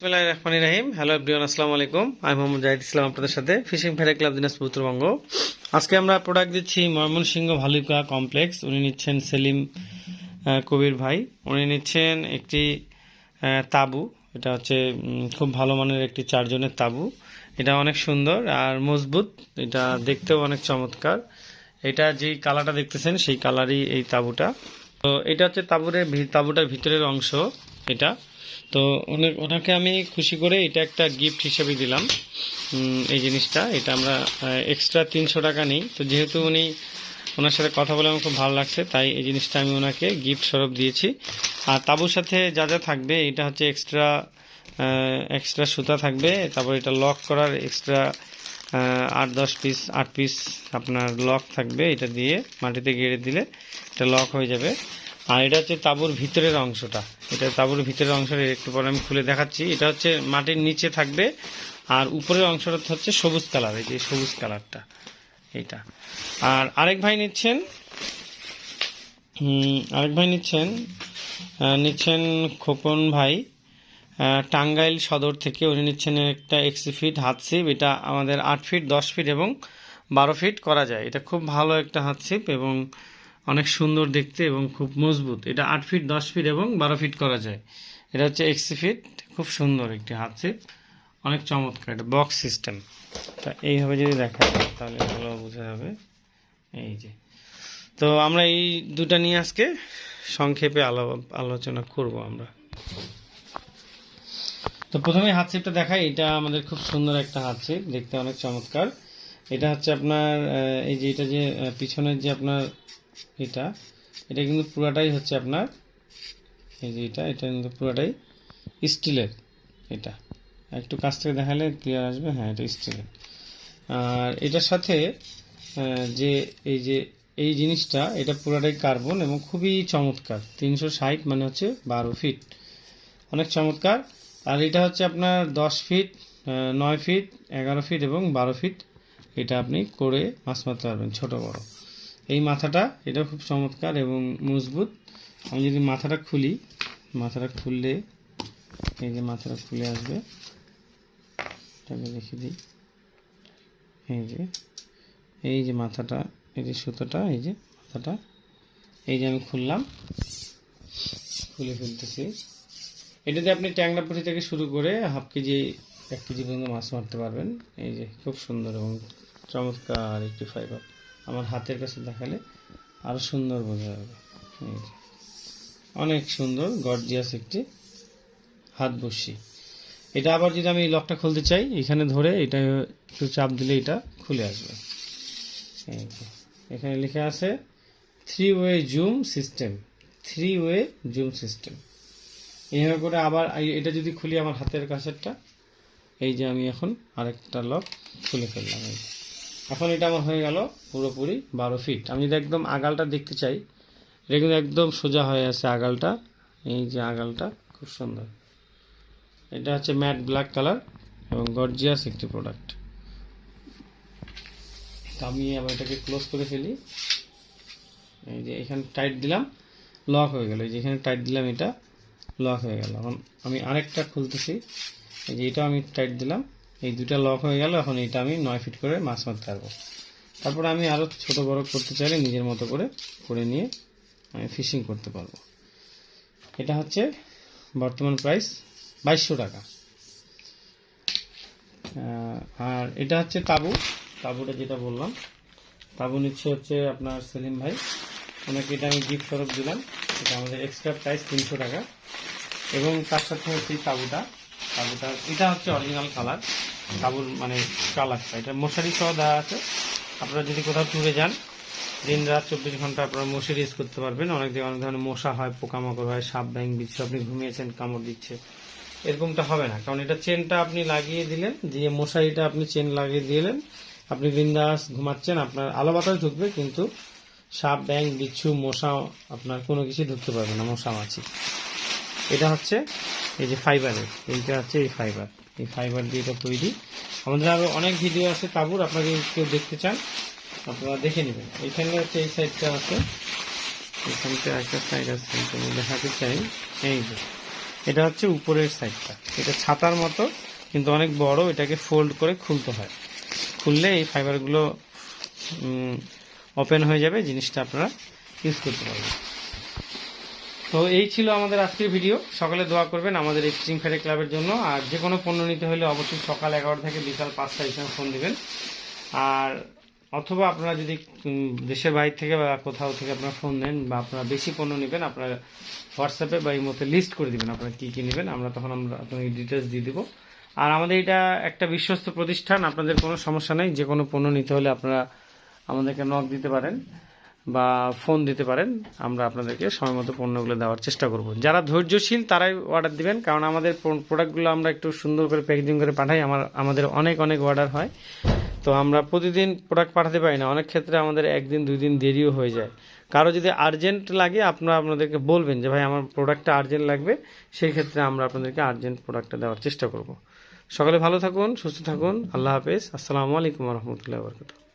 বিসমিল্লাহ রহমান রাহিম। Hello everyone, আসসালামু আলাইকুম। আমি মোহাম্মদ জাহিদ ইসলাম আপনাদের সাথে fishing fair club Dinajpur Uttarbanga. আজকে আমরা প্রোডাক্ট দিচ্ছি ময়মনসিংহ ভালুকা কমপ্লেক্স উনি নিচ্ছেন সেলিম কবির ভাই। উনি নিচ্ছেন একটি তাবু। এটা হচ্ছে খুব ভালো মানের একটি চারজনের তাবু। এটা অনেক সুন্দর আর মজবুত। এটা দেখতেও অনেক চমৎকার। এটা যেই কালারটা দেখতেছেন, সেই কালারই এই তাবুটা। তো এটা হচ্ছে তাবুরের তাবুটার ভিতরের অংশ। এটা। তো ওনাকে আমি খুশি করে এটা একটা গিফট হিসেবে দিলাম। এই জিনিসটা। এটা আমরা এক্সট্রা তিনশো টাকা নিই। তো যেহেতু উনি ওনার সাথে কথা বলে আমার খুব ভালো লাগছে, তাই এই জিনিসটা আমি ওনাকে গিফট স্বরূপ দিয়েছি। আর তাবুর সাথে যা যা থাকবে, এটা হচ্ছে এক্সট্রা এক্সট্রা সুতা থাকবে। তারপর এটা লক করার এক্সট্রা আট দশ পিস আট পিস আপনার লক থাকবে। এটা দিয়ে মাটিতে গেড়ে দিলে এটা লক হয়ে যাবে। আর এটা হচ্ছে তাঁবুর ভিতরের অংশটা। এটা তাঁবুর ভিতরের অংশটা একটু পরে আমি খুলে দেখাচ্ছি। এটা হচ্ছে মাটির নিচে থাকবে। আর উপরের অংশটা হচ্ছে সবুজ কালার, এই যে সবুজ কালারটা, এইটা। আর আরেক ভাই নিচ্ছেন আরেক ভাই নিচ্ছেন নিচ্ছেন খোকন ভাই। টাঙ্গাইল সদর থেকে উনি নিচ্ছেন একটা এক্সি ফিট হাত সিপ এটা আমাদের আট ফিট দশ ফিট এবং বারো ফিট করা যায়। এটা খুব ভালো একটা হাত সিপ এবং অনেক সুন্দর দেখতে এবং খুব মজবুত। এটা আট ফিট, দশ ফিট এবং বারো ফিট করা যায়। এটা হচ্ছে এক্সি ফিট, খুব সুন্দর একটি হাত অনেক চমৎকার এটা বক্স সিস্টেম তা এইভাবে যদি দেখা তাহলে ভালো বোঝা যাবে। এই যে। তো আমরা এই দুটা নিয়ে আজকে সংক্ষেপে আলো, আলোচনা করব আমরা। তো প্রথমে হাত শেপটা দেখাই। এটা আমাদের খুব সুন্দর একটা হাত শেপ দেখতে অনেক চমৎকার। এটা হচ্ছে আপনার এই যে এটা যে পিছনের যে আপনার এটা। এটা কিন্তু পুরাটাই হচ্ছে আপনার, এই যে এটা এটা কিন্তু পুরাটাই স্টিলের এটা। একটু কাছ থেকে দেখালে ক্লিয়ার আসবে হ্যাঁ এটা স্টিলের। আর এটার সাথে যে এই যে এই জিনিসটা, এটা পুরাটাই কার্বন এবং খুবই চমৎকার। তিনশো ষাট মানে হচ্ছে বারো ফিট। অনেক চমৎকার। আর এটা হচ্ছে আপনার দশ ফিট নয় ফিট, এগারো ফিট এবং বারো ফিট। এটা আপনি করে মাছ মারতে পারবেন, ছোটো বড়। এই মাথাটা, এটা খুব চমৎকার এবং মজবুত। আমি যদি মাথাটা খুলি, মাথাটা খুললে এই যে মাথাটা খুলে আসবে, এটাকে রেখে দিই। এই যে এই যে মাথাটা, এই যে সুতোটা, এই যে মাথাটা, এই যে আমি খুললাম, খুলে ফেলতেছি। এটাতে আপনি ট্যাংরা পুঁটি থেকে শুরু করে হাফ কেজি, এক কেজি পর্যন্ত মাছ মারতে পারবেন। এই যে, খুব সুন্দর এবং চমৎকার একটি ফাইবার আমার হাতের কাছে দেখালে আরও সুন্দর বোঝা যাবে। অনেক সুন্দর গর্জিয়াস একটি হাত বসি। এটা আবার যদি আমি লকটা খুলতে চাই, এখানে ধরে এটা একটু চাপ দিলে এটা খুলে আসবে। এখানে লেখা আছে three way zoom system three way zoom system এইভাবে করে আবার এটা যদি খুলি আমার হাতের কাছেরটা, এই যে আমি এখন আরেকটা লক খুলে ফেললাম। এই। এখন এটা আমার হয়ে গেল পুরোপুরি বারো ফিট আমি যদি একদম আগালটা দেখতে চাই এটা কিন্তু একদম সোজা হয়ে আছে আগালটা। এই যে আগালটা, খুব সুন্দর। এটা হচ্ছে ম্যাট ব্ল্যাক কালার এবং গর্জিয়াস একটি প্রোডাক্ট। আমি আবার এটাকে ক্লোজ করে ফেলি। এই যে এখানে টাইট দিলাম, লক হয়ে গেল। এই যে এখানে টাইট দিলাম, এটা লক হয়ে গেল। এখন আমি আরেকটা খুলতেছি। এই যে এটা আমি টাইট দিলাম। এই দুটা লক হয়ে গেল, এখন এটা আমি নয় ফিট করে মাছ মারতে পারব। তারপর আমি আরও ছোট বড় করতে চাইলে নিজের মতো করে করে নিয়ে আমি ফিশিং করতে পারব। এটা হচ্ছে বর্তমান প্রাইস বাইশশো টাকা। আর এটা হচ্ছে তাবু। তাবুটা যেটা বললাম, তাবু নিচ্ছে হচ্ছে আপনার সেলিম ভাই। ওনাকে এটা আমি গিফট স্বরূপ দিলাম। এটা আমাদের এক্সট্রা প্রাইস তিনশো টাকা। এবং তার সাথে হচ্ছে তাবুটা। তাবুটা, এটা হচ্ছে অরিজিনাল কালার তাবুর মানে কালারটা এটা মশারি সহ দেওয়া আছে। আপনারা যদি কোথাও ট্যুরে যান, দিন রাত চব্বিশ ঘণ্টা আপনারা মশারি ইউজ করতে পারবেন। অনেক দিকে অনেক ধরনের মশা হয়, পোকামাকড় হয়, সাপ ব্যাং বিচ্ছে, আপনি ঘুমিয়েছেন, কামড় দিচ্ছে। এরকমটা হবে না। কারণ এটা চেনটা আপনি লাগিয়ে দিলেন, দিয়ে মশারিটা আপনি চেন লাগিয়ে দিলেন। আপনি বিন্দাস ঘুমাচ্ছেন, আপনার আলো বাতাস ঢুকবে, কিন্তু সাপ ব্যাং বিচ্ছু, মশা আপনার কোনো কিছু ঢুকতে পারবে না, মশা মাছি। এটা হচ্ছে এই যে ফাইবারের এইটা হচ্ছে এই ফাইবার এই ফাইবার দিয়ে এটা তৈরি। আমাদের আরও অনেক ভিডিও আছে, তাবুর আপনারা যদি কেউ দেখতে চান, আপনারা দেখে নেবেন। এইখানে হচ্ছে এই সাইডটা আছে। এখানটা একটা সাইড আছে দেখাতে চাই। এই যে, এটা হচ্ছে উপরের সাইডটা এটা ছাতার মতো, কিন্তু অনেক বড়, এটাকে ফোল্ড করে খুলতে হয়। খুললে এই ফাইবারগুলো ওপেন হয়ে যাবে, জিনিসটা আপনারা ইউজ করতে পারবেন। তো এই ছিল আমাদের আজকের ভিডিও সকালে দোয়া করবেন আমাদের এক্সট্রিম ফেরে ক্লাবের জন্য। আর যে কোনো পণ্য নিতে হলে অবশ্যই সকাল এগারো থেকে বিকাল পাঁচটা সময় ফোন দিবেন। আর অথবা আপনারা যদি দেশের বাইরে থেকে বা কোথাও থেকে আপনারা ফোন দেন বা আপনারা বেশি পণ্য নেবেন, আপনারা হোয়াটসঅ্যাপে বা এই মতো লিস্ট করে দিবেন আপনারা কী কী নেবেন, আমরা তখন আমরা আপনাকে ডিটেলস দিয়ে দেবো। আর আমাদের এটা একটা বিশ্বস্ত প্রতিষ্ঠান, আপনাদের কোনো সমস্যা নেই, যে কোনো পণ্য নিতে হলে আপনারা আমাদেরকে নক দিতে পারেন। বা ফোন দিতে পারেন, আমরা আপনাদেরকে সময় মতো পণ্যগুলো দেওয়ার চেষ্টা করব। যারা ধৈর্যশীল, তারাই অর্ডার দিবেন, কারণ আমাদের প্রোডাক্টগুলো আমরা একটু সুন্দর করে প্যাকেজিং করে পাঠাই, আমার, আমাদের অনেক অনেক অর্ডার হয়। তো আমরা প্রতিদিন প্রোডাক্ট পাঠাতে পারি না, অনেক ক্ষেত্রে আমাদের একদিন, দুই দিন দেরিও হয়ে যায়। কারও যদি আর্জেন্ট লাগে, আপনারা আপনাদেরকে বলবেন যে, ভাই, আমার প্রোডাক্টটা আর্জেন্ট লাগবে, সেই ক্ষেত্রে আমরা আপনাদেরকে আর্জেন্ট প্রোডাক্টটা দেওয়ার চেষ্টা করব। সকালে ভালো থাকুন, সুস্থ থাকুন, আল্লাহ হাফেজ, আসসালামু আলাইকুম রহমতুল্লাহ বরকত